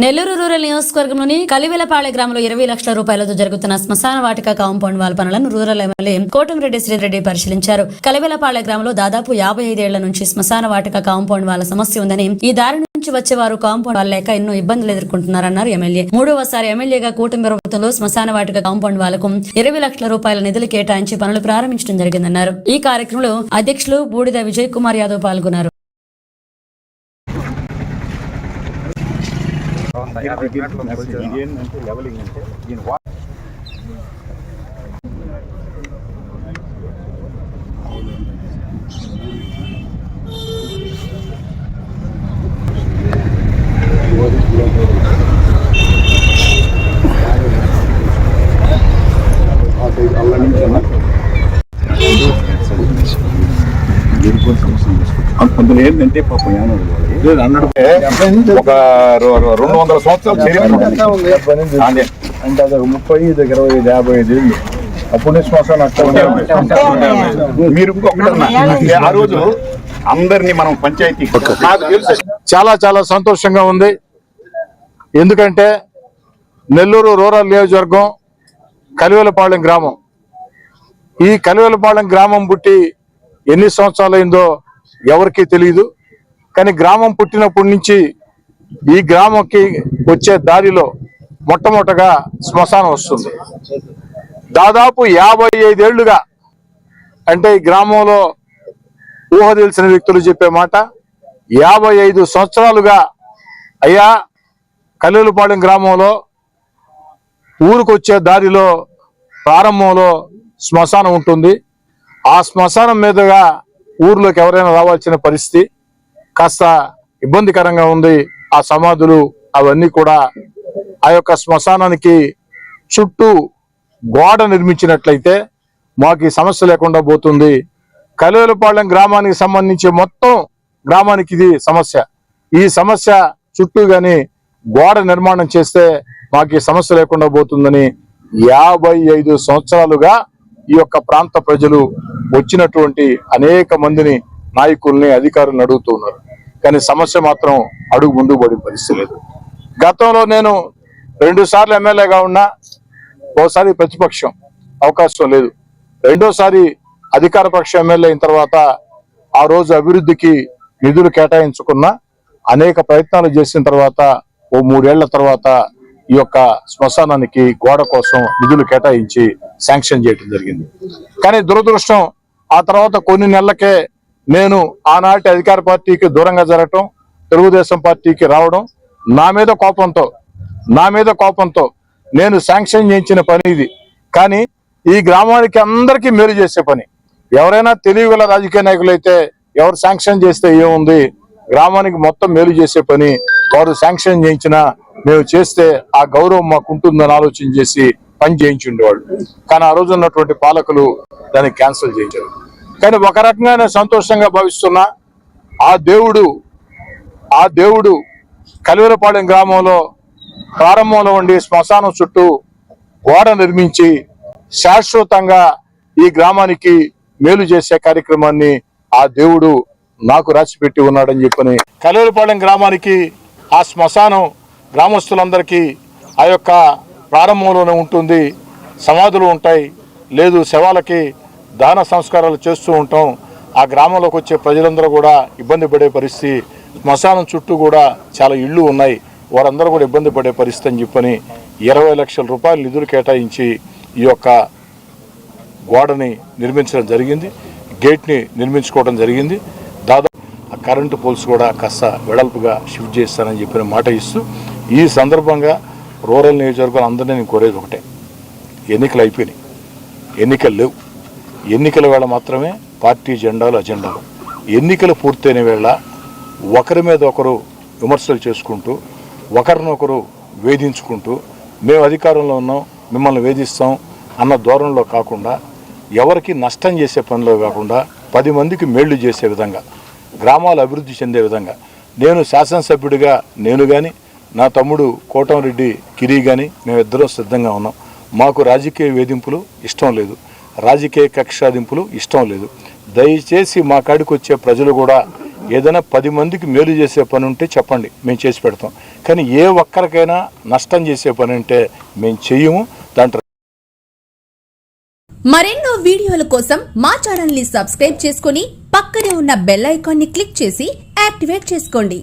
Nellore rural నియోజకవర్గంలోని కలివెలపాళె గ్రామంలో ఇరవై లక్షల రూపాయలతో జరుగుతున్న శ్మశాన వాటిక కాంపౌండ్ వాల్ పనులను రూరల్ ఎమ్మెల్యే కోటమిరెడ్డి శ్రీరెడ్డి పరిశీలించారు. కలివెలపాళె గ్రామంలో దాదాపు యాభై ఐదేళ్ళ నుంచి శ్మశాన వాటిక కాంపౌండ్ వాళ్ళ సమస్య ఉందని ఈ దారి నుంచి వచ్చే వారు కాంపౌండ్ వాళ్ళ లేక ఎన్నో ఇబ్బందులు ఎదుర్కొంటున్నారన్నారు ఎమ్మెల్యే. మూడవసారి ఎమ్మెల్యేగా కూటమి ప్రభుత్వంలో శ్మశాన వాటిక కాంపౌండ్ వాళ్ళకు ఇరవై లక్షల రూపాయల నిధులు కేటాయించి పనులు ప్రారంభించడం జరిగిందన్నారు. ఈ కార్యక్రమంలో అధ్యక్షులు బూడిద విజయ్ కుమార్ యాదవ్ పాల్గొన్నారు. లెవెలింగ్ అంటే దీని వా- అల్ల నుంచి అన్న. అందులో ఏంటంటే పాపం అన్నాడు. ఒక రెండు వందల సంవత్సరాలు చరిత్ర. ఉంది. అదే. అంటే అది ఒక ముప్పై ఇది ఇరవై ఐదు యాభై ఐదు ఏళ్ళు. అప్పుడు శ్మశానం. మీరు ఆ రోజు అందరినీ మనం పంచాయతీ చాలా చాలా సంతోషంగా ఉంది. ఎందుకంటే నెల్లూరు రూరల్ నియోజకవర్గం కలివెలపాలెం గ్రామం. ఈ కలివెలపాలెం గ్రామం పుట్టి ఎన్ని సంవత్సరాలైందో ఎవరికీ తెలియదు కానీ గ్రామం పుట్టినప్పటి నుంచి ఈ గ్రామంకి వచ్చే దారిలో మొట్టమొదటగా శ్మశానం వస్తుంది. దాదాపు యాభై ఐదేళ్ళుగా అంటే ఈ గ్రామంలో ఊహ తెలిసిన వ్యక్తులు చెప్పే మాట యాభై ఐదు సంవత్సరాలుగా అయ్యా కల్లెలపాలెం గ్రామంలో ఊరుకొచ్చే దారిలో ప్రారంభంలో శ్మశానం ఉంటుంది. ఆ శ్మశానం మీదుగా ఊర్లోకి ఎవరైనా రావాల్సిన పరిస్థితి కాస్త ఇబ్బందికరంగా ఉంది. ఆ సమాధులు అవన్నీ కూడా ఆ యొక్క శ్మశానానికి చుట్టూ గోడ నిర్మించినట్లయితే మాకు ఈ సమస్య లేకుండా పోతుంది. కలువలపాళెం గ్రామానికి సంబంధించి మొత్తం గ్రామానికి ఇది సమస్య. ఈ సమస్య చుట్టూ గాని గోడ నిర్మాణం చేస్తే మాకు ఈ సమస్య లేకుండా పోతుందని యాభై ఐదు సంవత్సరాలుగా ఈ యొక్క ప్రాంత ప్రజలు వచ్చినటువంటి అనేక మందిని నాయకుల్ని అధికారులను అడుగుతున్నారు కానీ సమస్య మాత్రం అడుగు ముందు పడే పరిస్థితి లేదు. గతంలో నేను రెండు సార్లు ఎమ్మెల్యేగా ఉన్నా ఒకసారి ప్రతిపక్షం అవకాశం లేదు. రెండోసారి అధికార పక్ష ఎమ్మెల్యే అయిన తర్వాత ఆ రోజు అభివృద్ధికి నిధులు కేటాయించుకున్న అనేక ప్రయత్నాలు చేసిన తర్వాత ఓ మూడేళ్ళ తర్వాత ఈ యొక్క శ్మశానానికి గోడ కోసం నిధులు కేటాయించి శాంక్షన్ చేయడం జరిగింది. కానీ దురదృష్టం ఆ తర్వాత కొన్ని నెలలకే నేను ఆనాటి అధికార పార్టీకి దూరంగా జరగటం తెలుగుదేశం పార్టీకి రావడం నా మీద కోపంతో నా మీద కోపంతో నేను శాంక్షన్ చేయించిన పని ఇది. కానీ ఈ గ్రామానికి అందరికీ మేలు చేసే పని. ఎవరైనా తెలివిగల రాజకీయ నాయకులు అయితే ఎవరు శాంక్షన్ చేస్తే ఏముంది? గ్రామానికి మొత్తం మేలు చేసే పని వారు శాంక్షన్ చేయించినా మేము చేస్తే ఆ గౌరవం మాకు ఉంటుందని ఆలోచన చేసి పని చేయించుండేవాళ్ళు. కానీ ఆ రోజు ఉన్నటువంటి పాలకులు దాన్ని క్యాన్సిల్ చేయించారు. కానీ ఒక రకంగా నేను సంతోషంగా భావిస్తున్నా ఆ దేవుడు ఆ దేవుడు కలివరపాలెం గ్రామంలో ప్రారంభంలో ఉండి శ్మశానం చుట్టూ గోడ నిర్మించి శాశ్వతంగా ఈ గ్రామానికి మేలు చేసే కార్యక్రమాన్ని ఆ దేవుడు నాకు రాసిపెట్టి ఉన్నాడని చెప్పని కలివరపాలెం గ్రామానికి ఆ శ్మశానం గ్రామస్తులందరికీ ఆ యొక్క ప్రారంభంలోనే ఉంటుంది సమాధులు ఉంటాయి లేదు శవాలకి దాన సంస్కారాలు చేస్తూ ఉంటాం. ఆ గ్రామంలోకి వచ్చే ప్రజలందరూ కూడా ఇబ్బంది పడే పరిస్థితి శ్మశానం చుట్టూ కూడా చాలా ఇళ్ళు ఉన్నాయి. వారందరూ కూడా ఇబ్బంది పడే పరిస్థితి అని చెప్పని ఇరవై లక్షల రూపాయలు నిధులు కేటాయించి ఈ యొక్క గోడని నిర్మించడం జరిగింది. గేట్ని నిర్మించుకోవడం జరిగింది. దాదాపు ఆ కరెంటు పోల్స్ కూడా కాస్త వెడల్పుగా షిఫ్ట్ చేస్తానని చెప్పిన మాట ఇస్తూ ఈ సందర్భంగా రూరల్ నియోజకవర్గం అందరినీ నేను కోరేది ఒకటే. ఎన్నికలు అయిపోయినాయి. ఎన్నికలు లేవు. ఎన్నికల వేళ మాత్రమే పార్టీ జెండాలు అజెండాలు. ఎన్నికలు పూర్తయిన వేళ ఒకరి మీద ఒకరు విమర్శలు చేసుకుంటూ ఒకరినొకరు వేధించుకుంటూ మేము అధికారంలో ఉన్నాం మిమ్మల్ని వేధిస్తాం అన్న ధోరణిలో కాకుండా ఎవరికి నష్టం చేసే పనిలో కాకుండా పది మందికి మేళ్ళు చేసే విధంగా గ్రామాలు అభివృద్ధి చెందే విధంగా నేను శాసనసభ్యుడిగా నేను కానీ నా తమ్ముడు కోటంరెడ్డి కిరి కానీ మేమిద్దరం సిద్ధంగా ఉన్నాం. మాకు రాజకీయ వేధింపులు ఇష్టం లేదు. రాజకీయ కక్షాదింపులు ఇష్టం లేదు. దయచేసి మా కాడికి వచ్చే ప్రజలు కూడా ఏదైనా పది మందికి మేలు చేసే పని ఉంటే చెప్పండి. మేము చేసి పెడతాం. కానీ ఏ ఒక్కరికైనా నష్టం చేసే పని ఉంటే మేము చెయ్యము దాంట్లో మరెన్నో వీడియోల కోసం మా ఛానల్ని సబ్స్క్రైబ్ చేసుకుని పక్కనే ఉన్న బెల్ ఐకాన్ని క్లిక్ చేసి యాక్టివేట్ చేసుకోండి.